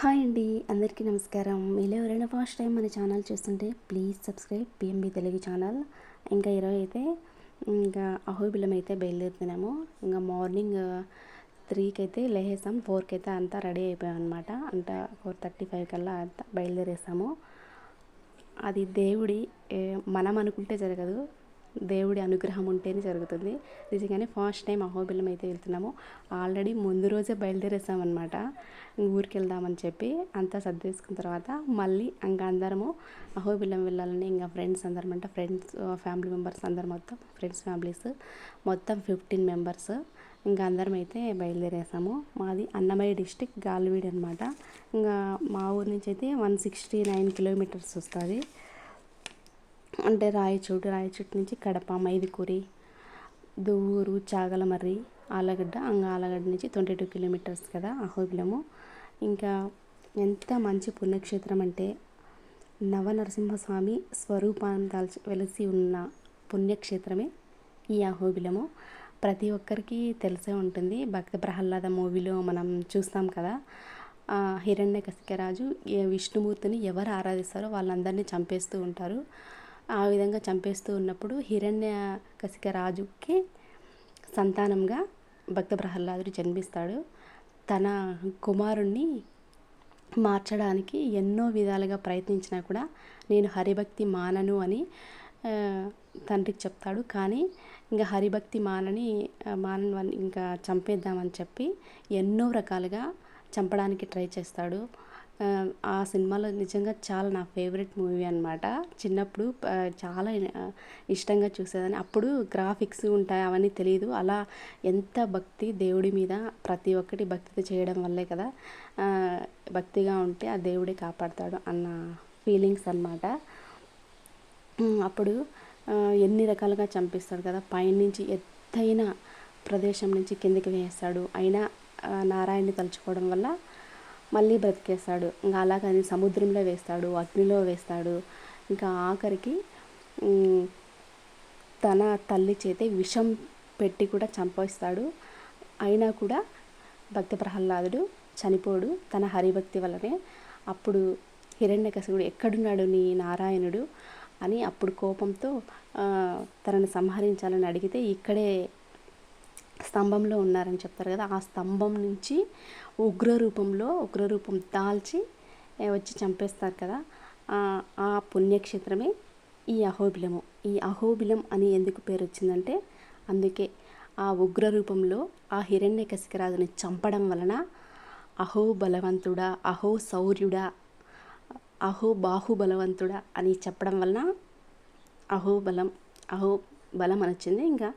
Hi అండి అందరికీ నమస్కారం. మీలో ఎవరైనా ఫస్ట్ టైం మన ఛానల్ చూస్తుంటే please subscribe PMB Telugu channel. ఇంకా ఈరోజు అయితే ఇంకా అహోబిలం అయితే బయలుదేరుతున్నాము. ఇంకా మార్నింగ్ త్రీకి అయితే లేసేసాం ఫోర్కి అయితే అంతా రెడీ అయిపోయాం అనమాట అంటే ఫోర్ థర్టీ ఫైవ్ కల్లా అంతా బయలుదేరేసాము. అది దేవుడి మనం అనుకుంటే జరగదు. దేవుడి అనుగ్రహం ఉంటేనే జరుగుతుంది. నిజంగానే ఫస్ట్ టైం అహోబిలం అయితే వెళ్తున్నాము. ఆల్రెడీ ముందు రోజే బయలుదేరేసామన్నమాట. ఊరికి వెళ్దామని చెప్పి అంతా సర్దేసుకున్న తర్వాత మళ్ళీ ఇంకా అందరము అహోబిలం వెళ్ళాలని ఇంకా ఫ్రెండ్స్ అందరం అంటే ఫ్రెండ్స్ ఫ్యామిలీ మెంబర్స్ అందరు మొత్తం ఫ్రెండ్స్ ఫ్యామిలీస్ మొత్తం ఫిఫ్టీన్ మెంబర్స్ ఇంకా అందరం అయితే బయలుదేరేసాము. మాది అన్నమయ్య డిస్టిక్ గాలివీడు అనమాట ఇంకా మా ఊరి నుంచి అయితే వన్ సిక్స్టీ నైన్ కిలోమీటర్స్ వస్తుంది. అంటే రాయచోటు రాయచోటు నుంచి కడప మైదుకూరి దువ్వూరు చాగలమర్రి ఆలగడ్డ అంగా ఆలగడ్డ నుంచి ట్వంటీ టూ కిలోమీటర్స్ కదా అహోబిలము ఇంకా ఎంత మంచి పుణ్యక్షేత్రం అంటే నవనరసింహస్వామి స్వరూపాన్ని దాల్చి వెలిసి ఉన్న పుణ్యక్షేత్రమే ఈ అహోబిలము ప్రతి ఒక్కరికి తెలిసే ఉంటుంది. భక్త ప్రహ్లాద మూవీలో మనం చూస్తాం కదా హిరణ్య కసికరాజు ఏ విష్ణుమూర్తిని ఎవరు ఆరాధిస్తారో వాళ్ళందరినీ చంపేస్తూ ఉంటారు. ఆ విధంగా చంపేస్తూ ఉన్నప్పుడు హిరణ్య కసిక రాజుకి సంతానంగా భక్త ప్రహ్లాదుడు జన్మిస్తాడు. తన కుమారుణ్ణి మార్చడానికి ఎన్నో విధాలుగా ప్రయత్నించినా కూడా నేను హరిభక్తి మానను అని తండ్రికి చెప్తాడు. కానీ ఇంకా హరిభక్తి మానని మానని ఇంకా చంపేద్దామని చెప్పి ఎన్నో రకాలుగా చంపడానికి ట్రై చేస్తాడు. ఆ, సినిమాలో నిజంగా చాలా నా ఫేవరెట్ మూవీ అనమాట చిన్నప్పుడు చాలా ఇష్టంగా చూసేదాన్ని. అప్పుడు గ్రాఫిక్స్ ఉంటాయి అవన్నీ తెలియదు అలా ఎంత భక్తి దేవుడి మీద ప్రతి ఒక్కటి భక్తితో చేయడం వల్లే కదా భక్తిగా ఉంటే ఆ దేవుడే కాపాడతాడు అన్న ఫీలింగ్స్ అన్నమాట. అప్పుడు ఎన్ని రకాలుగా చంపిస్తాడు కదా పైనుంచి ఎత్తైన ప్రదేశం నుంచి కిందకి వేస్తాడు. అయినా నారాయణని తలుచుకోవడం వల్ల మళ్ళీ బ్రతికేస్తాడు. ఇంకా అలాగని సముద్రంలో వేస్తాడు అగ్నిలో వేస్తాడు. ఇంకా ఆఖరికి తన తల్లి చేతే విషం పెట్టి కూడా చంపేస్తాడు. అయినా కూడా భక్తి ప్రహ్లాదుడు చనిపోడు తన హరిభక్తి వల్లనే. అప్పుడు హిరణ్యకశిపుడు ఎక్కడున్నాడు నీ నారాయణుడు అని అప్పుడు కోపంతో తనను తనని సంహరించాలని అడిగితే ఇక్కడే స్తంభంలో ఉన్నారని చెప్తారు కదా ఆ స్తంభం నుంచి ఉగ్ర రూపంలో ఉగ్ర రూపం దాల్చి వచ్చి చంపేస్తారు కదా ఆ, ఆ పుణ్యక్షేత్రమే ఈ అహోబిలము. ఈ అహోబిలం అని ఎందుకు పేరు వచ్చిందంటే అందుకే ఆ ఉగ్ర రూపంలో ఆ హిరణ్య కసికరాజుని చంపడం వలన అహో బలవంతుడా అహో శౌర్యుడా అహో బాహుబలవంతుడా అని చెప్పడం వలన అహోబలం అహో బలం అని వచ్చింది. ఇంకా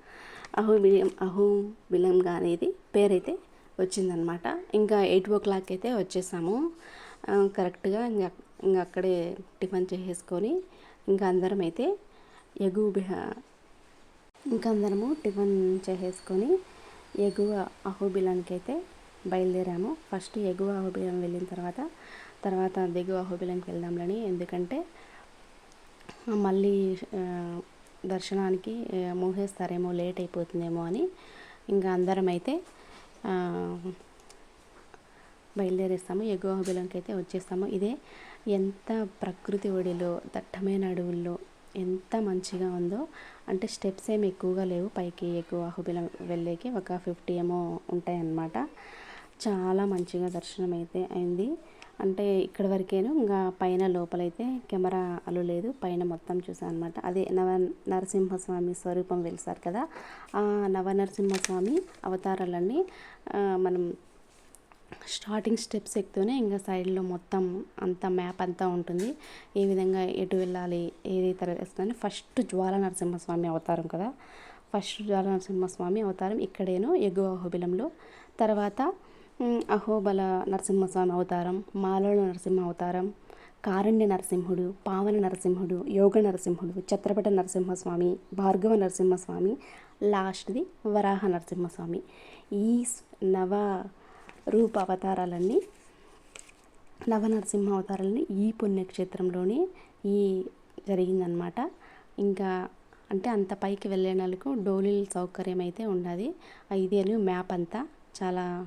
అహో అహోబిలంగా అహో బిలంగా అనేది పేరైతే వచ్చిందనమాట. ఇంకా ఎయిట్ ఓ క్లాక్ అయితే వచ్చేసాము. కరెక్ట్గా ఇంకా ఇంకా అక్కడే టిఫిన్ చేసేసుకొని ఇంకా అందరం అయితే ఎగువ ఇంకా అందరము టిఫిన్ చేసేసుకొని ఎగువ అహోబిలానికి అయితే బయలుదేరాము. ఫస్ట్ ఎగువ అహోబిలం వెళ్ళిన తర్వాత తర్వాత దిగువ అహోబిలంకి వెళ్దాంలని ఎందుకంటే మళ్ళీ దర్శనానికి ఆ, మూసేస్తారేమో లేట్ అయిపోతుందేమో అని ఇంకా అందరం అయితే బయలుదేరేస్తాము. ఎగువ బిలంకి అయితే వచ్చేస్తాము. ఇదే ఎంత ప్రకృతి ఒడిలో దట్టమైన అడవుల్లో ఎంత మంచిగా ఉందో. అంటే స్టెప్స్ ఏమి ఎక్కువగా లేవు. పైకి ఎక్కువ అహోబిలం వెళ్ళేకి ఒక ఫిఫ్టీ ఏమో ఉంటాయన్నమాట. చాలా మంచిగా దర్శనం అయితే అయింది. అంటే ఇక్కడ వరకేను ఇంకా పైన లోపలైతే కెమెరా అలు లేదు. పైన మొత్తం చూసాను అనమాట అదే నవ నరసింహస్వామి స్వరూపం వెలిసారు కదా ఆ నవనరసింహస్వామి అవతారాలన్నీ మనం స్టార్టింగ్ స్టెప్స్ ఎక్కుతూనే ఇంకా సైడ్లో మొత్తం అంత మ్యాప్ అంతా ఉంటుంది. ఏ విధంగా ఎటు వెళ్ళాలి ఏది తరగతి ఫస్ట్ జ్వాల నరసింహస్వామి అవతారం కదా ఫస్ట్ జ్వాల నరసింహస్వామి అవతారం ఇక్కడేను ఎగువ హోబిలంలో తర్వాత అహోబల నరసింహస్వామి అవతారం మాలోల నరసింహ అవతారం కారుణ్య నరసింహుడు పావన నరసింహుడు యోగ నరసింహుడు ఛత్రపట నరసింహస్వామి భార్గవ నరసింహస్వామి లాస్ట్ది వరాహ నరసింహస్వామి. ఈ నవ రూప అవతారాలన్నీ నవ నరసింహ అవతారాలని ఈ పుణ్యక్షేత్రంలోనే ఈ జరిగిందనమాట ఇంకా అంటే అంత పైకి వెళ్ళేనందుకు వాళ్ళకు డోలీల సౌకర్యం అయితే ఉన్నది అని మ్యాప్ అంతా చాలా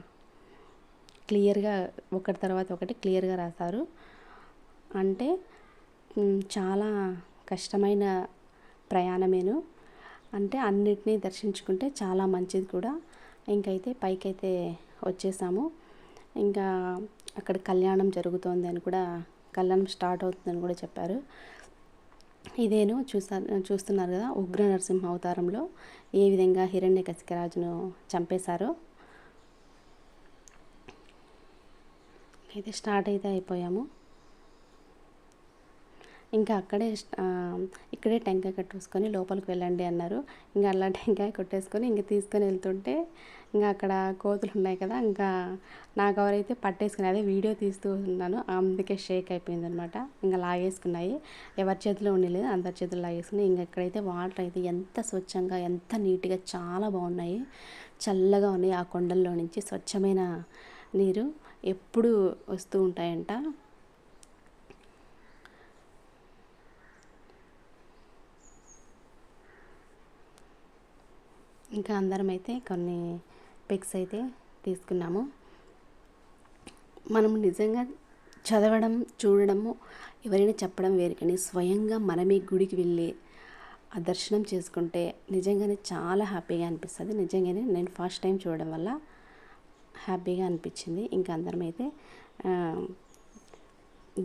క్లియర్గా ఒకటి తర్వాత ఒకటి క్లియర్గా రాశారు. అంటే చాలా కష్టమైన ప్రయాణమేను. అంటే అన్నిటినీ దర్శించుకుంటే చాలా మంచిది కూడా. ఇంకైతే పైకైతే వచ్చేసాము. ఇంకా అక్కడ కళ్యాణం జరుగుతోంది అని కూడా కళ్యాణం స్టార్ట్ అవుతుందని కూడా చెప్పారు. ఇదేను చూసా చూస్తున్నారు కదా ఉగ్ర నరసింహ అవతారంలో ఏ విధంగా హిరణ్య కసికరాజును చంపేశారో. అయితే స్టార్ట్ అయితే అయిపోయాము. ఇంకా అక్కడే ఇక్కడే టెంకాయ కట్టేసుకొని లోపలికి వెళ్ళండి అన్నారు. ఇంకా అలా టెంకాయ కొట్టేసుకొని ఇంకా తీసుకొని వెళ్తుంటే ఇంకా అక్కడ కోతులు ఉన్నాయి కదా ఇంకా నాకు ఎవరైతే పట్టేసుకుని అదే వీడియో తీస్తూ ఉన్నాను. అందుకే షేక్ అయిపోయింది అనమాట ఇంకా లాగేసుకున్నాయి. ఎవరి చేతిలో ఉండలేదు అందరి చేతిలో లాగేసుకుని ఇంకా ఇక్కడైతే వాటర్ అయితే ఎంత స్వచ్ఛంగా ఎంత నీట్గా చాలా బాగున్నాయి. చల్లగా ఉన్నాయి ఆ కొండల్లో నుంచి స్వచ్ఛమైన నీరు. ఎప్పుడు వస్తూ ఉంటాయంట? ఇంకా అందరం అయితే కొన్ని పిక్స్ అయితే తీసుకున్నాము. మనం నిజంగా చదవడం చూడడము ఎవరైనా చెప్పడం వేరు కానీ స్వయంగా మనమే గుడికి వెళ్ళి ఆ దర్శనం చేసుకుంటే నిజంగానే చాలా హ్యాపీగా అనిపిస్తుంది. నిజంగానే నేను ఫస్ట్ టైం చూడడం వల్ల హ్యాపీగా అనిపించింది. ఇంకా అందరం అయితే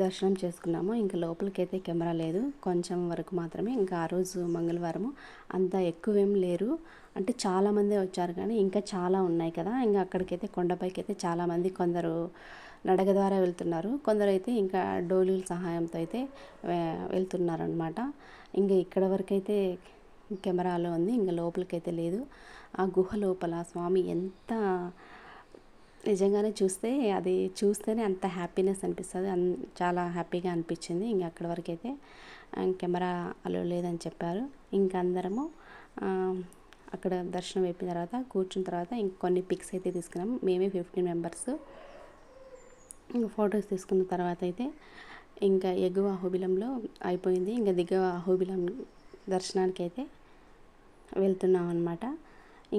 దర్శనం చేసుకున్నాము. ఇంకా లోపలికి అయితే కెమెరా లేదు. కొంచెం వరకు మాత్రమే. ఇంకా ఆ రోజు మంగళవారము అంత ఎక్కువేం లేరు. అంటే చాలామంది వచ్చారు కానీ ఇంకా చాలా ఉన్నాయి కదా. ఇంకా అక్కడికైతే కొండపైకి అయితే చాలామంది కొందరు నడక ద్వారా వెళ్తున్నారు. కొందరు అయితే ఇంకా డోలీల సహాయంతో అయితే వెళ్తున్నారనమాట ఇంకా ఇక్కడ వరకైతే కెమెరాలో ఉంది. ఇంకా లోపలికైతే లేదు. ఆ గుహ లోపల స్వామి ఎంత నిజంగానే చూస్తే అది చూస్తేనే అంత హ్యాపీనెస్ అనిపిస్తుంది. అన్ చాలా హ్యాపీగా అనిపించింది. ఇంక అక్కడి వరకు అయితే కెమెరా అలో లేదని చెప్పారు. ఇంక అందరము అక్కడ దర్శనం అయిపోయిన తర్వాత కూర్చున్న తర్వాత ఇంకొన్ని పిక్స్ అయితే తీసుకున్నాం. మేమే ఫిఫ్టీన్ మెంబర్స్. ఇంకా ఫొటోస్ తీసుకున్న తర్వాత అయితే ఇంకా ఎగువ అహోబిలంలో అయిపోయింది. ఇంకా దిగువ అహోబిలం దర్శనానికి అయితే వెళ్తున్నాం అనమాట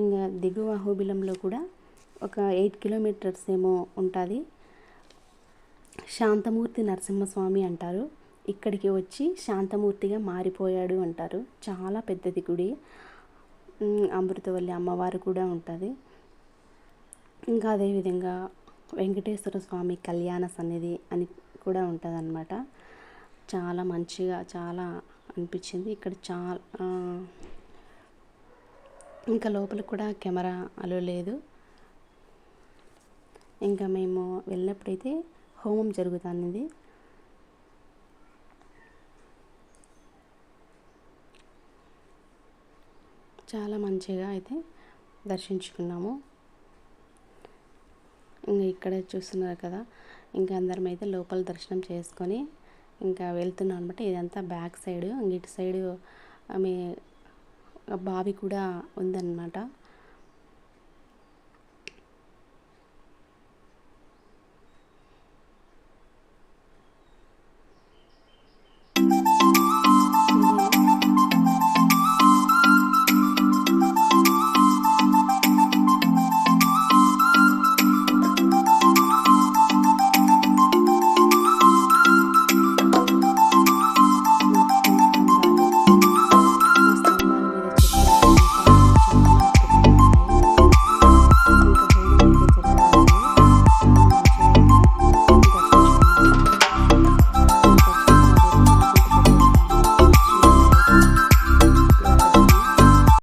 ఇంకా దిగువ అహోబిలంలో కూడా ఒక ఎయిట్ కిలోమీటర్స్ ఏమో ఉంటుంది. శాంతమూర్తి నరసింహస్వామి అంటారు. ఇక్కడికి వచ్చి శాంతమూర్తిగా మారిపోయాడు అంటారు. చాలా పెద్దది గుడి. అమృతవల్లి అమ్మవారు కూడా ఉంటుంది. ఇంకా అదేవిధంగా వెంకటేశ్వర స్వామి కళ్యాణ సన్నిధి అని కూడా ఉంటుంది చాలా మంచిగా చాలా అనిపించింది. ఇక్కడ చాలా ఇంకా లోపల కూడా కెమెరా అలో లేదు. ఇంకా మేము వెళ్ళినప్పుడైతే హోమం జరుగుతుంది. చాలా మంచిగా అయితే దర్శించుకున్నాము. ఇంకా ఇక్కడ చూస్తున్నారు కదా ఇంకా అందరం అయితే లోపల దర్శనం చేసుకొని ఇంకా వెళ్తున్నాం అనమాట ఇదంతా బ్యాక్ సైడ్ ఇటు సైడ్ ఆమె బావి కూడా ఉందన్నమాట.